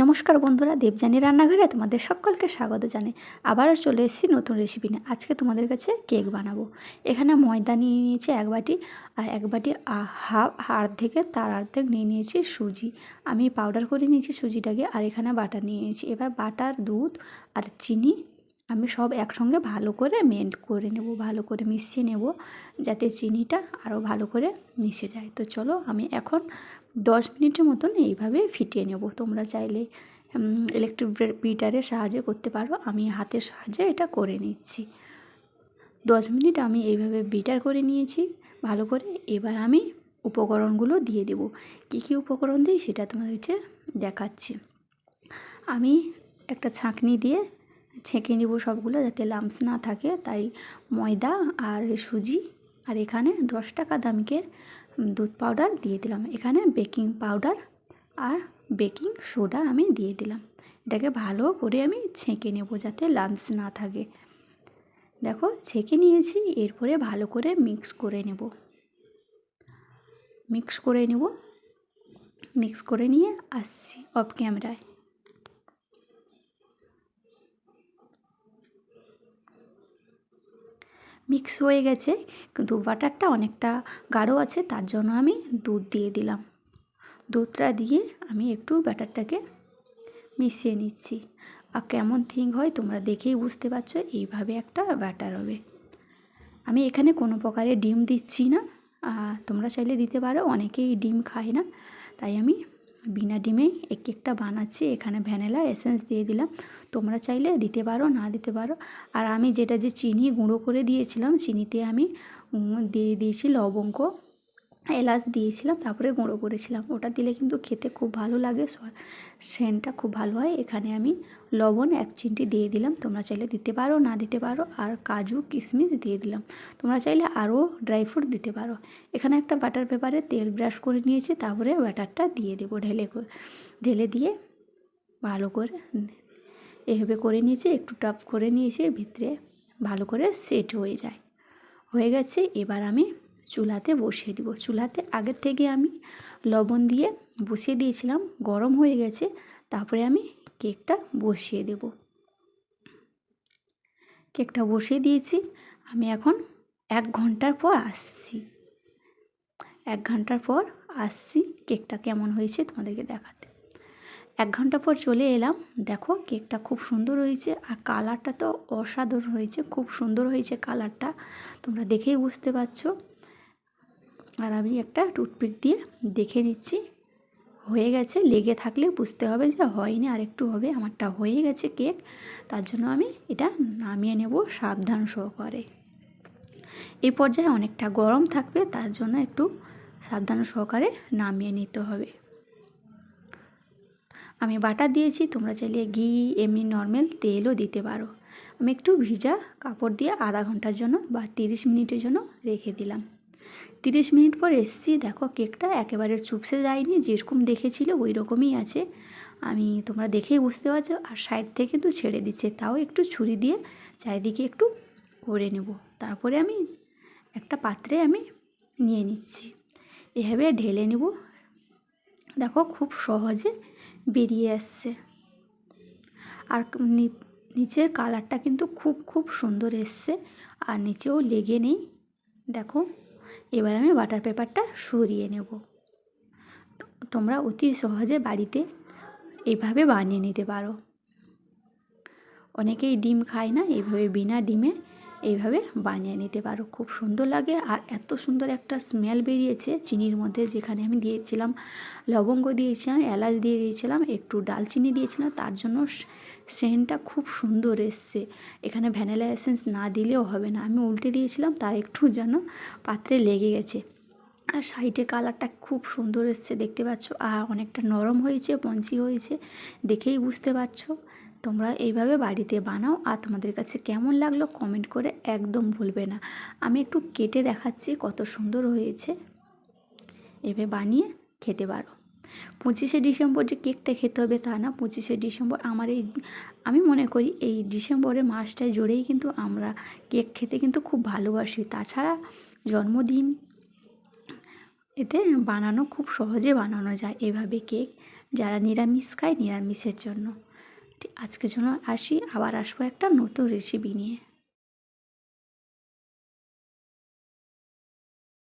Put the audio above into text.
নমস্কার বন্ধুরা দেবযানী রান্নাঘরে তোমাদের সকলকে স্বাগত জানাই। আবারও চলে এসেছি নতুন রেসিপি নিয়ে। আজকে তোমাদের কাছে কেক বানাবো। এখানে ময়দা নিয়ে নিয়েছি এক বাটি আর এক বাটি হাফ থেকে তার অর্ধেক নিয়ে নিয়েছি সুজি। আমি পাউডার করে নিয়েছি সুজিটাকে আর এখানে বাটার নিয়ে নিয়েছি। এবার বাটার, দুধ আর চিনি আমি সব একসঙ্গে ভালো করে মেল্ট করে নেব, ভালো করে মিশিয়ে নেব, যাতে চিনিটা আরও ভালো করে মিশে যায়। তো চলো আমি এখন দশ মিনিটের মতন এইভাবে ফিটিয়ে নেব। তোমরা চাইলে ইলেকট্রিক বিটারের সাহায্যে করতে পারো। আমি হাতের সাহায্যে এটা করে নিচ্ছি। দশ মিনিট আমি এইভাবে বিটার করে নিয়েছি। ভালো করে এবার আমি উপকরণগুলো দিয়ে দেব। কী কী উপকরণ দিই সেটা তোমাদেরকে দেখাচ্ছি। আমি একটা ছাঁকনি দিয়ে ছেঁকে নেব সবগুলো যাতে লামস না থাকে। তাই ময়দা আর সুজি আর এখানে দশ টাকা দামিকের দুধ পাউডার দিয়ে দিলাম। এখানে বেকিং পাউডার আর বেকিং সোডা আমি দিয়ে দিলাম। এটাকে ভালো করে আমি ছেঁকে নেব যাতে লামস না থাকে। দেখো, ছেঁকে নিয়েছি, এরপরে ভালো করে মিক্স করে নেব। মিক্স করে নেব। মিক্স করে নিয়ে আসছি অফ ক্যামেরায় মিক্স হয়ে গেছে। কিন্তু বাটারটা অনেকটা গাঢ় আছে, তার জন্য আমি দুধ দিয়ে দিলাম। দুধটা দিয়ে আমি একটু ব্যাটারটাকে মিশিয়ে নিচ্ছি। আর কেমন থিং হয় তোমরা দেখেই বুঝতে পারছ, এইভাবে একটা ব্যাটার হবে। আমি এখানে কোনো প্রকারে ডিম দিচ্ছি না। তোমরা চাইলে দিতে পারো, অনেকেই ডিম খায় না। তাই আমি বিনা ডিমে এক একটা বানাচ্ছি, এখানে ভ্যানিলা এসেন্স দিয়ে দিলাম। তোমরা চাইলে দিতে পারো, না দিতে পারো। আর আমি যেটা যে চিনি গুঁড়ো করে দিয়েছিলাম, চিনিতে আমি দিয়ে দিয়েছি লবঙ্গ। এলাচ দিয়েছিলাম, তারপরে গুঁড়ো করেছিলাম। ওটা দিলে কিন্তু খেতে খুব ভালো লাগে। সেন্টটা খুব ভালো হয়। এখানে আমি লবণ এক চিমটি দিয়ে দিলাম। তোমরা চাইলে দিতে পারো, না দিতে পারো। আর কাজু কিশমিশ দিয়ে দিলাম। তোমরা চাইলে আরও ড্রাই ফ্রুট দিতে পারো। এখানে একটা বাটার পেপারে তেল ব্রাশ করে নিয়েছি। তারপরে ব্যাটারটা দিয়ে দেবো ঢেলে করে ঢেলে দিয়ে ভালো করে এভাবে করে নিয়েছি। একটু টাপ করে নিয়েছি। ভিতরে ভালো করে সেট হয়ে যায়। হয়ে গেছে। এবার আমি চুলাতে বসিয়ে দিব। চুলাতে আগের থেকে আমি লবণ দিয়ে বসিয়ে দিয়েছিলাম, গরম হয়ে গেছে, তারপরে আমি কেকটা বসিয়ে দেব। কেকটা বসিয়ে দিয়েছি, আমি এখন এক ঘণ্টার পর আসছি। এক ঘণ্টার পর আসছি, কেকটা কেমন হয়েছে তোমাদেরকে দেখাতে। এক ঘণ্টা পর চলে এলাম, দেখো কেকটা খুব সুন্দর হয়েছে আর কালারটা তো অসাধারণ হয়েছে, খুব সুন্দর হয়েছে কালারটা, তোমরা দেখেই বুঝতে পারছ। আর আমি একটা টুথপিক দিয়ে দেখে নিচ্ছি। হয়ে গেছে, লেগে থাকলে বুঝতে হবে যে হয়নি আর একটু হবে, আমারটা হয়ে গেছে কেক। তার জন্য আমি এটা নামিয়ে নেব সাবধান সহকারে। এই পর্যায়ে অনেকটা গরম থাকবে, তার জন্য একটু সাবধান সহকারে নামিয়ে নিতে হবে। আমি বাটার দিয়েছি, তোমরা চাইলে ঘি, এমনি নর্মাল তেলও দিতে পারো। আমি একটু ভিজা কাপড় দিয়ে আধা ঘণ্টার জন্য বা তিরিশ মিনিটের জন্য রেখে দিলাম। তিরিশ মিনিট পর এসছি। দেখো, কেকটা একেবারে চুপসে যায়নি, যেরকম দেখেছিল ওই রকমই আছে। আমি, তোমরা দেখেই বুঝতে পারছ। আর সাইড থেকে কিন্তু ছেড়ে দিচ্ছে, তাও একটু ছুরি দিয়ে চারিদিকে একটু করে নেব। তারপরে আমি একটা পাত্রে আমি নিয়ে নিচ্ছি। এভাবে ঢেলে নেব। দেখো, খুব সহজে বেরিয়ে আসছে। আর নিচের কালারটা কিন্তু খুব খুব সুন্দর এসছে। আর নিচেও লেগে নেই। দেখো। এবার আমি বাটার পেপারটা সরিয়ে নেব। তোমরা অতি সহজে বাড়িতে এইভাবে বানিয়ে নিতে পারো। অনেকেই ডিম খায় না এইভাবে বিনা ডিমে এইভাবে বানিয়ে নিতে পারো। খুব সুন্দর লাগে আর এত সুন্দর একটা স্মেল বেরিয়েছে চিনির মধ্যে যেখানে আমি দিয়েছিলাম লবঙ্গ দিয়েছিলাম, এলাচ দিয়ে দিয়েছিলাম, একটু ডালচিনি দিয়েছিলাম, তার জন্য সেন্টটা খুব সুন্দর এসছে। এখানে ভ্যানিলা এসেন্স না দিলেও হবে না। আমি উল্টে দিয়েছিলাম, তার একটু যেন পাত্রে লেগে গেছে। আর সাইডে কালারটা খুব সুন্দর এসছে, দেখতে পাচ্ছ। আর অনেকটা নরম হয়েছে, পঞ্চি হয়েছে, দেখেই বুঝতে পারছ। তোমরা এইভাবে বাড়িতে বানাও আর তোমাদের কাছে কেমন লাগল কমেন্ট করে একদম ভুলবে না। আমি একটু কেটে দেখাচ্ছি কত সুন্দর হয়েছে। এভাবে বানিয়ে খেতে পারো। পঁচিশে ডিসেম্বর যে কেকটা খেতে হবে তা না, পঁচিশে ডিসেম্বর আমার এই, আমি মনে করি এই ডিসেম্বরের মাসটায় জুড়েই কিন্তু আমরা কেক খেতে কিন্তু খুব ভালোবাসি। তাছাড়া জন্মদিন এতে বানানো খুব সহজে বানানো যায় এভাবে কেক। যারা নিরামিষ খায় নিরামিষের জন্য। আজকের জন্য আসি আবার আসব একটা নতুন রেসিপি নিয়ে।